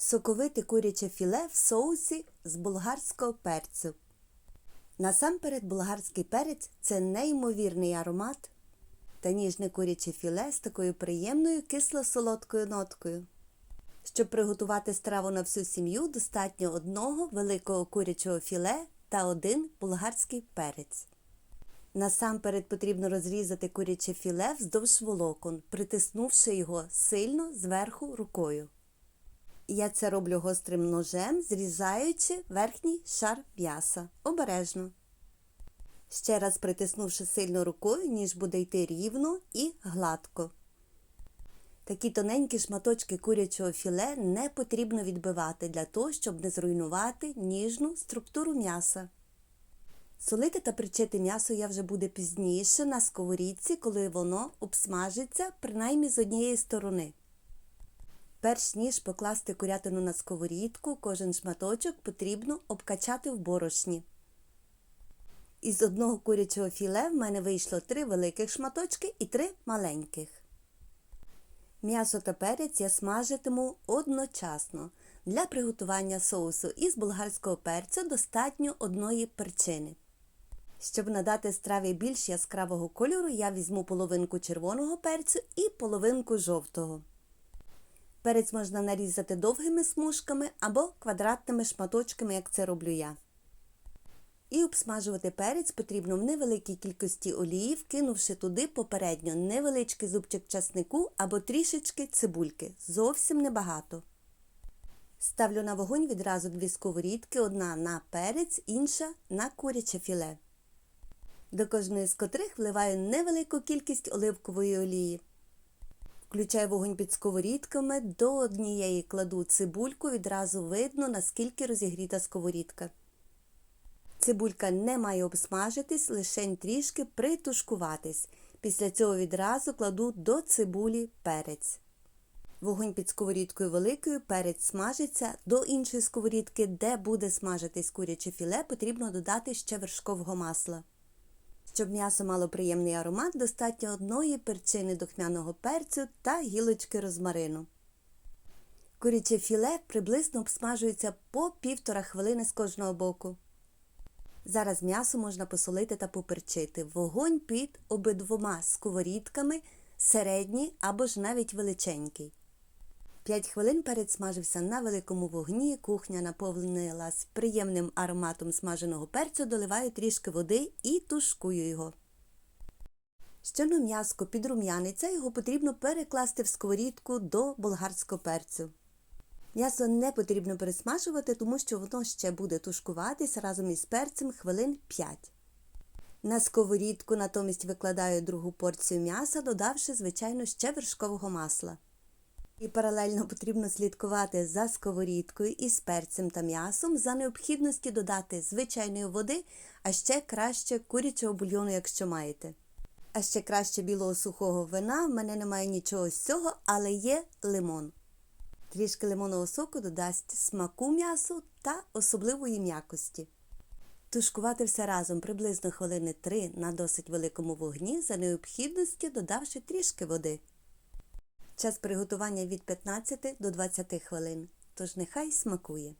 Соковите куряче філе в соусі з болгарського перцю. Насамперед болгарський перець це неймовірний аромат та ніжне куряче філе з такою приємною кисло-солодкою ноткою. Щоб приготувати страву на всю сім'ю, достатньо одного великого курячого філе та один болгарський перець. Насамперед потрібно розрізати куряче філе вздовж волокон, притиснувши його сильно зверху рукою. Я це роблю гострим ножем, зрізаючи верхній шар м'яса. Обережно. Ще раз притиснувши сильно рукою, ніж буде йти рівно і гладко. Такі тоненькі шматочки курячого філе не потрібно відбивати для того, щоб не зруйнувати ніжну структуру м'яса. Солити та причити м'ясо я вже буде пізніше на сковорідці, коли воно обсмажиться принаймні з однієї сторони. Перш ніж покласти курятину на сковорідку, кожен шматочок потрібно обкачати в борошні. Із одного курячого філе в мене вийшло три великих шматочки і три маленьких. М'ясо та перець я смажитиму одночасно. Для приготування соусу із болгарського перцю достатньо одної перчини. Щоб надати страві більш яскравого кольору, я візьму половинку червоного перцю і половинку жовтого. Перець можна нарізати довгими смужками або квадратними шматочками, як це роблю я. І обсмажувати перець потрібно в невеликій кількості олії, вкинувши туди попередньо невеличкий зубчик часнику або трішечки цибульки. Зовсім небагато. Ставлю на вогонь відразу дві сковорідки, одна на перець, інша на куряче філе. До кожної з котрих вливаю невелику кількість оливкової олії. Включаю вогонь під сковорідками, до однієї кладу цибульку, відразу видно, наскільки розігріта сковорідка. Цибулька не має обсмажитись, лише трішки притушкуватись. Після цього відразу кладу до цибулі перець. Вогонь під сковорідкою великою, перець смажиться. До іншої сковорідки, де буде смажитись куряче філе, потрібно додати ще вершкового масла. Щоб м'ясо мало приємний аромат, достатньо одної перчини духмяного перцю та гілочки розмарину. Куряче філе приблизно обсмажується по півтора хвилини з кожного боку. Зараз м'ясо можна посолити та поперчити. Вогонь під обидвома сковорідками, середній або ж навіть величенький. П'ять хвилин перець смажився на великому вогні, кухня наповнилась приємним ароматом смаженого перцю, доливаю трішки води і тушкую його. Щойно м'яско підрум'яниться, його потрібно перекласти в сковорідку до болгарського перцю. М'ясо не потрібно пересмажувати, тому що воно ще буде тушкуватись разом із перцем хвилин 5. На сковорідку натомість викладаю другу порцію м'яса, додавши, звичайно, ще вершкового масла. І паралельно потрібно слідкувати за сковорідкою із перцем та м'ясом за необхідності додати звичайної води, а ще краще курячого бульйону, якщо маєте. А ще краще білого сухого вина, в мене немає нічого з цього, але є лимон. Трішки лимонного соку додасть смаку м'ясу та особливої м'якості. Тушкувати все разом приблизно хвилини 3 на досить великому вогні, за необхідності додавши трішки води. Час приготування від 15 до 20 хвилин, тож нехай смакує.